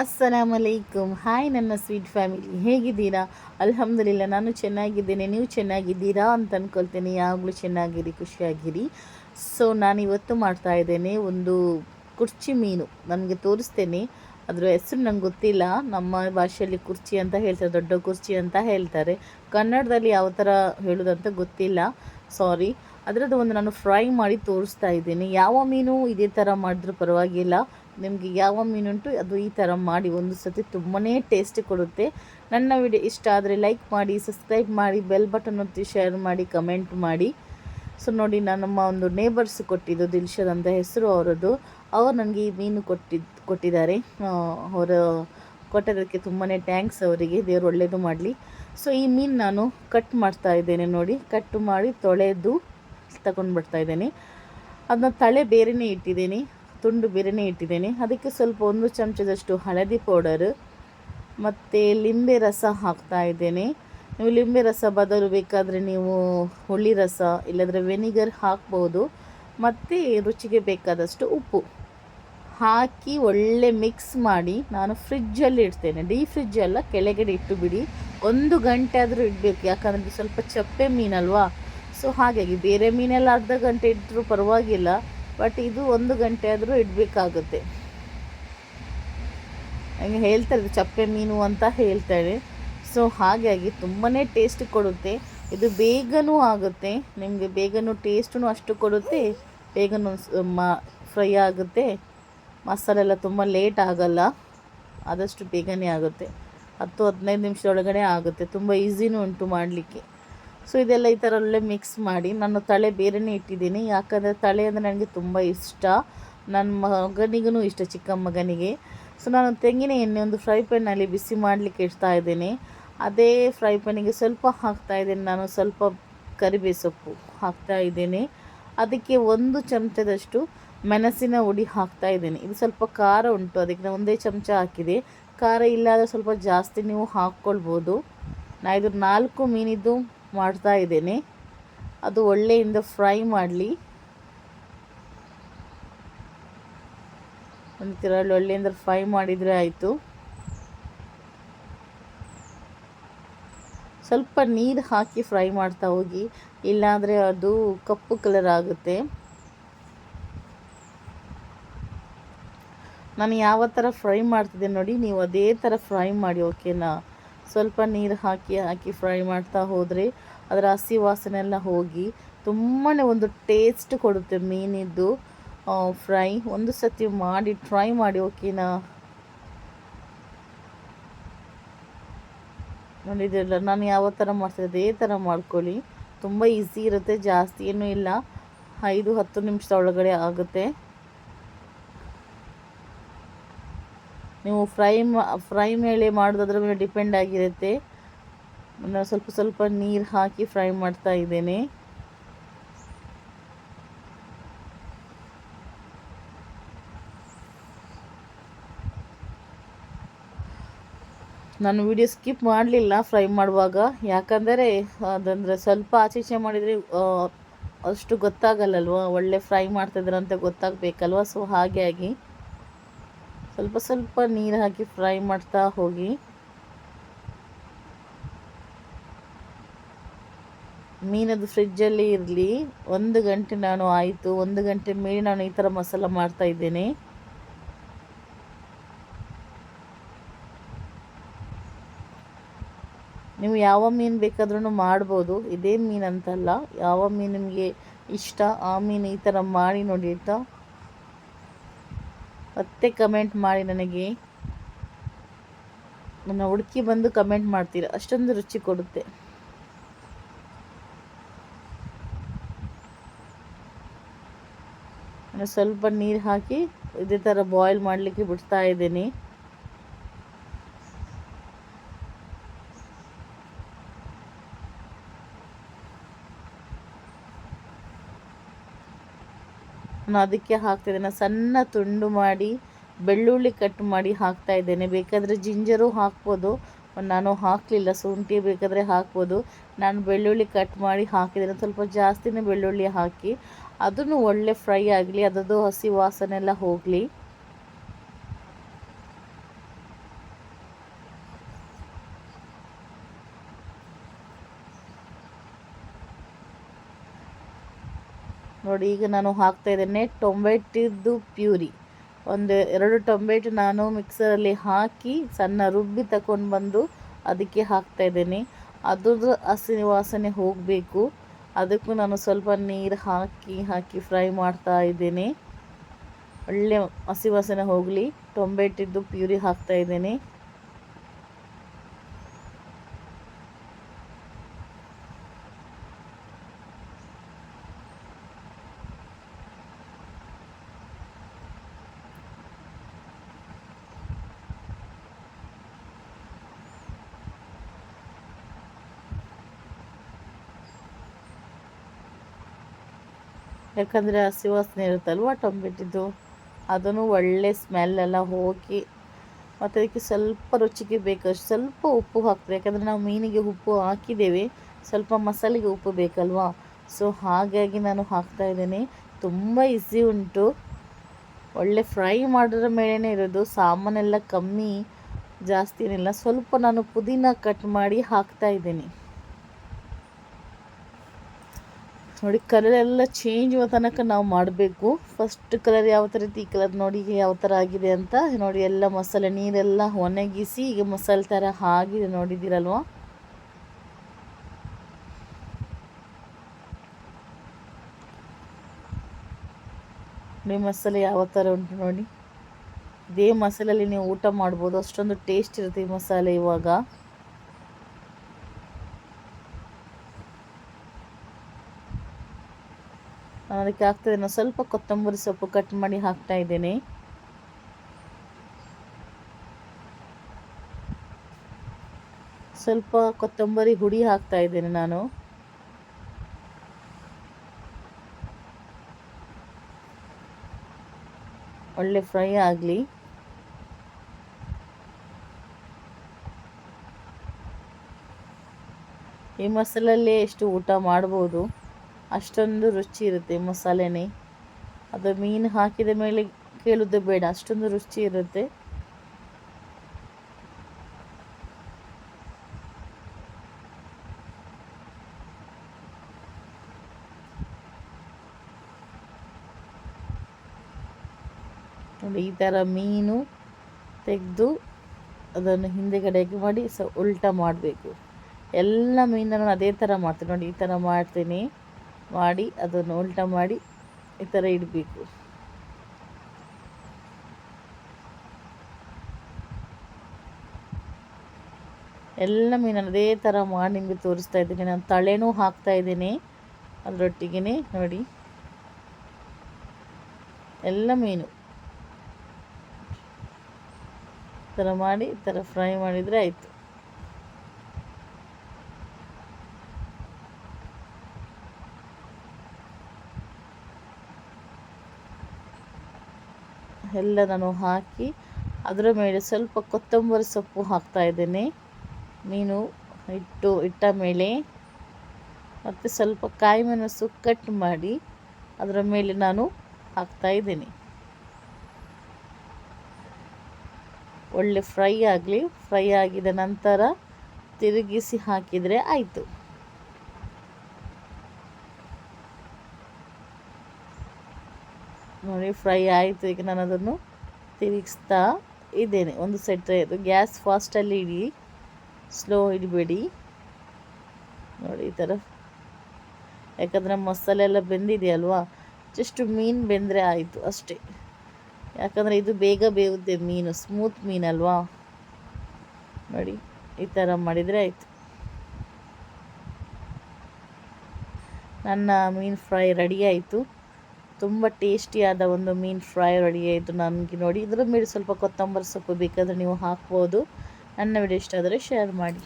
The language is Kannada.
ಅಸ್ಸಲಾಮ್ ಅಲೈಕುಮ್ ಹಾಯ್ ನನ್ನ ಸ್ವೀಟ್ ಫ್ಯಾಮಿಲಿ ಹೇಗಿದ್ದೀರಾ? ಅಲ್ಹಮ್ದುಲಿಲ್ಲ, ನಾನು ಚೆನ್ನಾಗಿದ್ದೇನೆ. ನೀವು ಚೆನ್ನಾಗಿದ್ದೀರಾ ಅಂತ ಅಂದ್ಕೊಳ್ತೇನೆ ಯಾವಾಗಲೂ ಚೆನ್ನಾಗಿರಿ, ಖುಷಿಯಾಗಿರಿ. ಸೊ ನಾನು ಇವತ್ತು ಮಾಡ್ತಾ ಇದ್ದೇನೆ ಒಂದು ಕುರ್ಚಿ ಮೀನು. ನನಗೆ ತೋರಿಸ್ತೇನೆ. ಅದರ ಹೆಸರು ನಂಗೆ ಗೊತ್ತಿಲ್ಲ. ನಮ್ಮ ಭಾಷೆಯಲ್ಲಿ ಕುರ್ಚಿ ಅಂತ ಹೇಳ್ತಾರೆ, ದೊಡ್ಡ ಕುರ್ಚಿ ಅಂತ ಹೇಳ್ತಾರೆ. ಕನ್ನಡದಲ್ಲಿ ಯಾವ ಥರ ಹೇಳೋದಂತ ಗೊತ್ತಿಲ್ಲ. ಸಾರಿ ಅದರದ್ದು ಒಂದು ನಾನು ಫ್ರೈ ಮಾಡಿ ತೋರಿಸ್ತಾ ಇದ್ದೀನಿ. ಯಾವ ಮೀನು ಇದೇ ಥರ ಮಾಡಿದ್ರೂ ಪರವಾಗಿಲ್ಲ. ನಿಮಗೆ ಯಾವ ಮೀನುಂಟು ಅದು ಈ ಥರ ಮಾಡಿ ಒಂದು ಸತಿ ತುಂಬಾ ಟೇಸ್ಟ್ ಕೊಡುತ್ತೆ. ನನ್ನ ವಿಡಿಯೋ ಇಷ್ಟ ಆದರೆ ಲೈಕ್ ಮಾಡಿ ಸಬ್ಸ್ಕ್ರೈಬ್ ಮಾಡಿ ಬೆಲ್ ಬಟನ್ ಒತ್ತಿ ಶೇರ್ ಮಾಡಿ ಕಮೆಂಟ್ ಮಾಡಿ. ಸೊ ನೋಡಿ ನಾನು ನಮ್ಮ ಒಂದು ನೇಬರ್ಸ್ ಕೊಟ್ಟಿದ್ದು ದಿಲ್ಶದ್ ಅಂತ ಹೆಸರು ಅವರದ್ದು. ಅವರು ನನಗೆ ಈ ಮೀನು ಕೊಟ್ಟಿದ್ದು ಕೊಟ್ಟಿದ್ದಾರೆ. ಅವರ ಕೊಟ್ಟದಕ್ಕೆ ತುಂಬಾ ಥ್ಯಾಂಕ್ಸ್ ಅವರಿಗೆ. ದೇವರು ಒಳ್ಳೆಯದು ಮಾಡಲಿ. ಸೊ ಈ ಮೀನು ನಾನು ಕಟ್ ಮಾಡ್ತಾ ಇದ್ದೇನೆ ನೋಡಿ. ಕಟ್ ಮಾಡಿ ತೊಳೆದು ತಗೊಂಡು ಬರ್ತಾ ಇದ್ದೇನೆ. ಅದನ್ನ ತಳೆ ಬೇರೆಯೇ ಇಟ್ಟಿದ್ದೀನಿ. ತುಂಡು ಬಿರಿಯಾನಿ ಇಟ್ಟಿದ್ದೇನೆ. ಅದಕ್ಕೆ ಸ್ವಲ್ಪ ಒಂದು ಚಮಚದಷ್ಟು ಹಳದಿ ಪೌಡರ್, ಮತ್ತು ಲಿಂಬೆ ರಸ ಹಾಕ್ತಾ ಇದ್ದೇನೆ. ನೀವು ಲಿಂಬೆ ರಸ ಬದಲು ಬೇಕಾದರೆ ನೀವು ಹುಳಿ ರಸ, ಇಲ್ಲದ್ರೆ ವೆನಿಗರ್ ಹಾಕ್ಬೋದು. ಮತ್ತು ರುಚಿಗೆ ಬೇಕಾದಷ್ಟು ಉಪ್ಪು ಹಾಕಿ ಒಳ್ಳೆ ಮಿಕ್ಸ್ ಮಾಡಿ ನಾನು ಫ್ರಿಜ್ಜಲ್ಲಿ ಇಡ್ತೇನೆ. ಡೀ ಫ್ರಿಜ್ ಎಲ್ಲ ಕೆಳಗಡೆ ಇಟ್ಟು ಬಿಡಿ ಒಂದು ಗಂಟೆ ಆದರೂ ಇಡಬೇಕು. ಯಾಕಂದರೆ ಸ್ವಲ್ಪ ಚಪ್ಪೆ ಮೀನಲ್ವಾ? ಸೊ ಹಾಗಾಗಿ ಬೇರೆ ಮೀನೆಲ್ಲ ಅರ್ಧ ಗಂಟೆ ಇಟ್ಟರೂ ಪರವಾಗಿಲ್ಲ. ಬಟ್ ಇದು ಒಂದು ಗಂಟೆ ಆದರೂ ಇಡಬೇಕಾಗುತ್ತೆ. ಹಂಗೆ ಹೇಳ್ತಾರೆ, ಚಪ್ಪೆ ಮೀನು ಅಂತ ಹೇಳ್ತಾರೆ. ಸೊ ಹಾಗಾಗಿ ತುಂಬಾ ಟೇಸ್ಟ್ ಕೊಡುತ್ತೆ. ಇದು ಬೇಗನೂ ಆಗುತ್ತೆ. ನಿಮಗೆ ಬೇಗನೂ ಟೇಸ್ಟೂ ಅಷ್ಟು ಕೊಡುತ್ತೆ. ಬೇಗನೂ ಮ ಫ್ರೈ ಆಗುತ್ತೆ. ಮಸಾಲೆ ಎಲ್ಲ ತುಂಬ ಲೇಟ್ ಆಗಲ್ಲ. ಆದಷ್ಟು ಬೇಗನೆ ಆಗುತ್ತೆ. ಹತ್ತು ಹದಿನೈದು ನಿಮಿಷದೊಳಗಡೆ ಆಗುತ್ತೆ. ತುಂಬ ಈಸಿನೂ ಉಂಟು ಮಾಡಲಿಕ್ಕೆ. ಸೊ ಇದೆಲ್ಲ ಈ ಥರ ಒಳ್ಳೆ ಮಿಕ್ಸ್ ಮಾಡಿ ನಾನು ತಳೆ ಬೇರೆನೇ ಇಟ್ಟಿದ್ದೀನಿ. ಯಾಕಂದರೆ ತಳೆ ಅಂದರೆ ನನಗೆ ತುಂಬ ಇಷ್ಟ. ನನ್ನ ಮಗನಿಗೂ ಇಷ್ಟ ಚಿಕ್ಕ ಮಗನಿಗೆ. ಸೊ ನಾನು ತೆಂಗಿನ ಎಣ್ಣೆ ಒಂದು ಫ್ರೈ ಪ್ಯಾನಲ್ಲಿ ಬಿಸಿ ಮಾಡಲಿಕ್ಕೆ ಇಡ್ತಾ ಇದ್ದೀನಿ. ಅದೇ ಫ್ರೈ ಪ್ಯಾನಿಗೆ ಸ್ವಲ್ಪ ಹಾಕ್ತಾ ಇದ್ದೀನಿ. ನಾನು ಸ್ವಲ್ಪ ಕರಿಬೇವು ಸೊಪ್ಪು ಹಾಕ್ತಾ ಇದ್ದೀನಿ. ಅದಕ್ಕೆ ಒಂದು ಚಮಚದಷ್ಟು ಮೆಣಸಿನ ಹುಡಿ ಹಾಕ್ತಾ ಇದ್ದೀನಿ. ಇದು ಸ್ವಲ್ಪ ಖಾರ ಉಂಟು, ಅದಕ್ಕೆ ನಾನು ಒಂದೇ ಚಮಚ ಹಾಕಿದೆ. ಖಾರ ಇಲ್ಲಾದರೆ ಸ್ವಲ್ಪ ಜಾಸ್ತಿ ನೀವು ಹಾಕ್ಕೊಳ್ಬೋದು. ನಾ ಇದು ನಾಲ್ಕು ಮೀನಿದ್ದು ಮಾಡ್ತಾ ಇದ್ದೇನೆ. ಅದು ಒಳ್ಳೆಯಿಂದ ಫ್ರೈ ಮಾಡಲಿ. ಒಂಥರ ಒಳ್ಳೆಯಿಂದ ಫ್ರೈ ಮಾಡಿದರೆ ಆಯಿತು. ಸ್ವಲ್ಪ ನೀರು ಹಾಕಿ ಫ್ರೈ ಮಾಡ್ತಾ ಹೋಗಿ. ಇಲ್ಲಾಂದರೆ ಅದು ಕಪ್ಪು ಕಲರ್ ಆಗುತ್ತೆ. ನಾನು ಯಾವ ಥರ ಫ್ರೈ ಮಾಡ್ತಿದ್ದೆ ನೋಡಿ, ನೀವು ಅದೇ ಥರ ಫ್ರೈ ಮಾಡಿ, ಓಕೆನಾ? ಸ್ವಲ್ಪ ನೀರು ಹಾಕಿ ಹಾಕಿ ಫ್ರೈ ಮಾಡ್ತಾ ಹೋದರೆ ಅದರ ಹಸಿ ವಾಸನೆ ಎಲ್ಲ ಹೋಗಿ ತುಂಬಾ ಒಂದು ಟೇಸ್ಟ್ ಕೊಡುತ್ತೆ ಮೀನಿದ್ದು. ಫ್ರೈ ಒಂದು ಸತಿ ಮಾಡಿ ಟ್ರೈ ಮಾಡಿ ಓಕೆನಾ ನೋಡಿದ್ರಲ್ಲ ನಾನು ಯಾವ ಥರ ಮಾಡ್ತೀನಿ ಅದೇ ಥರ ಮಾಡ್ಕೊಳ್ಳಿ. ತುಂಬ ಈಸಿ ಇರುತ್ತೆ, ಜಾಸ್ತಿ ಏನೂ ಇಲ್ಲ. ಐದು, ಹತ್ತು ನಿಮಿಷದ ಒಳಗಡೆ ಆಗುತ್ತೆ. ನೀವು ಫ್ರೈ ಫ್ರೈ ಮೇಲೆ ಮಾಡೋದದ್ರ ಮೇಲೆ ಡಿಪೆಂಡ್ ಆಗಿರುತ್ತೆ. ನಾನು ಸ್ವಲ್ಪ ಸ್ವಲ್ಪ ನೀರು ಹಾಕಿ ಫ್ರೈ ಮಾಡ್ತಾ ಇದ್ದೇನೆ. ನಾನು ವಿಡಿಯೋ ಸ್ಕಿಪ್ ಮಾಡಲಿಲ್ಲ ಫ್ರೈ ಮಾಡುವಾಗ. ಯಾಕಂದರೆ ಅದಂದರೆ ಸ್ವಲ್ಪ ಆಚೆ ಈಚೆ ಮಾಡಿದರೆ ಅಷ್ಟು ಗೊತ್ತಾಗಲ್ಲಲ್ವ? ಒಳ್ಳೆ ಫ್ರೈ ಮಾಡ್ತಿದ್ರೆ ಅಂತ ಗೊತ್ತಾಗಬೇಕಲ್ವ? ಸೊ ಹಾಗೆ ಆಗಿ. ಸ್ವಲ್ಪ ಸ್ವಲ್ಪ ನೀರು ಹಾಕಿ ಫ್ರೈ ಮಾಡ್ತಾ ಹೋಗಿ. ಮೀನದು ಫ್ರಿಜ್ಜಲ್ಲಿ ಇರಲಿ. ಒಂದು ಗಂಟೆ ನಾನು ಆಯಿತು. ಒಂದು ಗಂಟೆ ಮೇಲೆ ನಾನು ಈ ಥರ ಮಸಾಲ ಮಾಡ್ತಾ ಇದ್ದೇನೆ. ನೀವು ಯಾವ ಮೀನು ಬೇಕಾದ್ರೂ ಮಾಡ್ಬೋದು. ಇದೇ ಮೀನು ಅಂತಲ್ಲ. ಯಾವ ಮೀನು ನಿಮಗೆ ಇಷ್ಟ ಆ ಮೀನು ಈ ಥರ ಮಾಡಿ ನೋಡಿ ಆಯಿತಾ? ಮತ್ತೆ ಕಮೆಂಟ್ ಮಾಡಿ ನನಗೆ. ನನ್ನ ಹುಡುಕಿ ಬಂದು ಕಮೆಂಟ್ ಮಾಡ್ತೀರ? ಅಷ್ಟೊಂದು ರುಚಿ ಕೊಡುತ್ತೆ. ಸ್ವಲ್ಪ ನೀರು ಹಾಕಿ ಇದೇ ಥರ ಬಾಯ್ಲ್ ಮಾಡಲಿಕ್ಕೆ ಬಿಡ್ತಾ ಇದ್ದೀನಿ. ನಾನು ಅದಕ್ಕೆ ಹಾಕ್ತಿದ್ದೇನೆ. ಸಣ್ಣ ತುಂಡು ಮಾಡಿ, ಬೆಳ್ಳುಳ್ಳಿ ಕಟ್ ಮಾಡಿ ಹಾಕ್ತಾ ಇದ್ದೇನೆ. ಬೇಕಾದರೆ ಜಿಂಜರು ಹಾಕ್ಬೋದು. ನಾನು ಹಾಕಲಿಲ್ಲ. ಶುಂಠಿ ಬೇಕಾದರೆ ಹಾಕ್ಬೋದು. ನಾನು ಬೆಳ್ಳುಳ್ಳಿ ಕಟ್ ಮಾಡಿ ಹಾಕಿದ್ದೇನೆ. ಸ್ವಲ್ಪ ಜಾಸ್ತಿನೇ ಬೆಳ್ಳುಳ್ಳಿ ಹಾಕಿ, ಅದನ್ನು ಒಳ್ಳೆ ಫ್ರೈ ಆಗಲಿ, ಅದರದ್ದು ಹಸಿ ವಾಸನೆ ಎಲ್ಲ ಹೋಗಲಿ. ನೋಡಿ, ಈಗ ನಾನು ಹಾಕ್ತಾ ಇದ್ದೇನೆ. ಟೊಮೆಟಿದ್ದು ಪ್ಯೂರಿ. ಒಂದು, ಎರಡು ಟೊಮೆಟೊ ನಾನು ಮಿಕ್ಸರಲ್ಲಿ ಹಾಕಿ ಸಣ್ಣ ರುಬ್ಬಿ ತಗೊಂಡು ಬಂದು ಅದಕ್ಕೆ ಹಾಕ್ತಾ ಇದ್ದೇನೆ. ಅದ್ರದ್ದು ಹಸಿ ವಾಸನೆ ಹೋಗಬೇಕು. ಅದಕ್ಕೂ ನಾನು ಸ್ವಲ್ಪ ನೀರು ಹಾಕಿ ಹಾಕಿ ಫ್ರೈ ಮಾಡ್ತಾ ಇದ್ದೇನೆ. ಒಳ್ಳೆ ಹಸಿ ವಾಸನೆ ಹೋಗಲಿ. ಟೊಮೆಟಿದ್ದು ಪ್ಯೂರಿ ಹಾಕ್ತಾ ಇದ್ದೇನೆ. ಯಾಕಂದರೆ ಹಸಿ ವಾಸನೆ ಇರುತ್ತಲ್ವ ಟೊಮೆಟಿದ್ದು ಅದನ್ನು ಒಳ್ಳೆ ಸ್ಮೆಲ್ಲೆಲ್ಲ ಹೋಗಿ ಮತ್ತು ಅದಕ್ಕೆ ಸ್ವಲ್ಪ ರುಚಿಗೆ ಬೇಕಷ್ಟು ಸ್ವಲ್ಪ ಉಪ್ಪು ಹಾಕ್ತೀವಿ ಯಾಕಂದರೆ ನಾವು ಮೀನಿಗೆ ಉಪ್ಪು ಹಾಕಿದ್ದೇವೆ, ಸ್ವಲ್ಪ ಮಸಾಲೆಗೆ ಉಪ್ಪು ಬೇಕಲ್ವಾ? ಸೊ ಹಾಗಾಗಿ ನಾನು ಹಾಕ್ತಾ ಇದ್ದೀನಿ. ತುಂಬ ಈಸಿ ಉಂಟು. ಒಳ್ಳೆ ಫ್ರೈ ಮಾಡೋದ್ರ ಮೇಲೇ ಇರೋದು. ಸಾಮಾನೆಲ್ಲ ಕಮ್ಮಿ ಜಾಸ್ತಿ ಏನಿಲ್ಲ. ಸ್ವಲ್ಪ ನಾನು ಪುದೀನ ಕಟ್ ಮಾಡಿ ಹಾಕ್ತಾ ಇದ್ದೀನಿ. ನೋಡಿ ಕಲರ್ ಎಲ್ಲ ಚೇಂಜ್ ತನಕ ನಾವು ಮಾಡಬೇಕು. ಫಸ್ಟ್ ಕಲರ್ ಯಾವ ಥರ ಇತ್ತು ಈ ಕಲರ್ ನೋಡಿ ಯಾವ ಥರ ಆಗಿದೆ ಅಂತ. ನೋಡಿ, ಎಲ್ಲ ಮಸಾಲೆ, ನೀರೆಲ್ಲ ಒಣಗಿಸಿ ಈಗ ಮಸಾಲೆ ಥರ ಆಗಿದೆ ನೋಡಿದ್ದೀರಲ್ವ? ನೋಡಿ, ಮಸಾಲೆ ಯಾವ ಥರ ಉಂಟು ನೋಡಿ. ಇದೇ ಮಸಾಲೆಯಲ್ಲಿ ನೀವು ಊಟ ಮಾಡ್ಬೋದು, ಅಷ್ಟೊಂದು ಟೇಸ್ಟ್ ಇರುತ್ತೆ ಈ ಮಸಾಲೆ ಇವಾಗ. ಅದಕ್ಕೆ ಆಗ್ತದೆ, ನಾನು ಸ್ವಲ್ಪ ಕೊತ್ತಂಬರಿ ಸೊಪ್ಪು ಕಟ್ ಮಾಡಿ ಹಾಕ್ತಾ ಇದ್ದೇನೆ. ಸ್ವಲ್ಪ ಕೊತ್ತಂಬರಿ ಹುಡಿ ಹಾಕ್ತಾ ಇದ್ದೇನೆ ನಾನು. ಒಳ್ಳೆ ಫ್ರೈ ಆಗಲಿ. ಈ ಮಸಾಲಲ್ಲೇ ಎಷ್ಟು ಊಟ ಮಾಡ್ಬೋದು. ಅಷ್ಟೊಂದು ರುಚಿ ಇರುತ್ತೆ ಮಸಾಲೆನೇ. ಅದು ಮೀನು ಹಾಕಿದ ಮೇಲೆ ಕೇಳೋದು ಬೇಡ, ಅಷ್ಟೊಂದು ರುಚಿ ಇರುತ್ತೆ. ನೋಡಿ, ಈ ಥರ ಮೀನು ತೆಗೆದು ಅದನ್ನು ಹಿಂದೆಗಡೆಗೆ ಮಾಡಿ ಸ, ಉಲ್ಟಾ ಮಾಡಬೇಕು. ಎಲ್ಲ ಮೀನನ್ನು ಅದೇ ಥರ ಮಾಡ್ತೀನಿ. ನೋಡಿ, ಈ ಥರ ಮಾಡ್ತೀನಿ. ಮಾಡಿ, ಅದನ್ನು ಉಲ್ಟ ಮಾಡಿ ಈ ಥರ ಇಡಬೇಕು. ಎಲ್ಲ ಮೀನನ್ನು ಅದೇ ಥರ ಮಾಡಿ ನಿಮಗೆ ತೋರಿಸ್ತಾ ಇದ್ದೀನಿ. ನಾನು ತಳೆನೂ ಹಾಕ್ತಾ ಇದ್ದೀನಿ ಅದರೊಟ್ಟಿಗೆ ನೋಡಿ. ಎಲ್ಲ ಮೀನು. ಈ ಥರ ಮಾಡಿ, ಈ ಥರ ಫ್ರೈ ಮಾಡಿದರೆ ಆಯಿತು. ಎಲ್ಲ ನಾನು ಹಾಕಿ ಅದರ ಮೇಲೆ ಸ್ವಲ್ಪ ಕೊತ್ತಂಬರಿ ಸೊಪ್ಪು ಹಾಕ್ತಾ ಇದ್ದೇನೆ. ಮೀನು ಇಟ್ಟು ಇಟ್ಟ ಮೇಲೆ ಮತ್ತು ಸ್ವಲ್ಪ ಕಾಯಿ ಮೆಣಸು ಕಟ್ ಮಾಡಿ ಅದರ ಮೇಲೆ ನಾನು ಹಾಕ್ತಾ ಇದ್ದೀನಿ. ಒಳ್ಳೆ ಫ್ರೈ ಆಗಲಿ, ಫ್ರೈ ಆಗಿದ ನಂತರ ತಿರುಗಿಸಿ ಹಾಕಿದರೆ ಆಯಿತು. ನೋಡಿ ಫ್ರೈ ಆಯಿತು. ಈಗ ನಾನು ಅದನ್ನು ತಿರುಗಿಸ್ತಾ ಇದ್ದೇನೆ. ಒಂದು ಸೆಟ್ ಇದು ಗ್ಯಾಸ್ ಫಾಸ್ಟಲ್ಲಿ ಇಡಿ. ಸ್ಲೋ ಇಡಬೇಡಿ. ನೋಡಿ, ಈ ಥರ. ಯಾಕಂದರೆ ಮಸಾಲೆ ಎಲ್ಲ ಬೆಂದಿದೆಯಲ್ವಾ ಜಸ್ಟ್ ಮೀನು ಬೆಂದರೆ ಆಯಿತು ಅಷ್ಟೇ. ಯಾಕಂದರೆ ಇದು ಬೇಗ ಬೇಯುತ್ತೆ ಮೀನು. ಸ್ಮೂತ್ ಮೀನಲ್ವಾ ನೋಡಿ, ಈ ಥರ ಮಾಡಿದರೆ ಆಯಿತು. ನನ್ನ ಮೀನು ಫ್ರೈ ರೆಡಿ ಆಯಿತು. ತುಂಬ ಟೇಸ್ಟಿಯಾದ ಒಂದು ಮೀನು ಫ್ರೈ ರೆಡಿ ಇದು ನನಗೆ ನೋಡಿ. ಇದರ ಮೇಲೆ ಸ್ವಲ್ಪ ಕೊತ್ತಂಬರಿ ಸೊಪ್ಪು ಬೇಕಾದರೆ ನೀವು ಹಾಕ್ಬೋದು. ನನ್ನ ವಿಡಿಯೋ ಇಷ್ಟ ಆದರೆ ಶೇರ್ ಮಾಡಿ.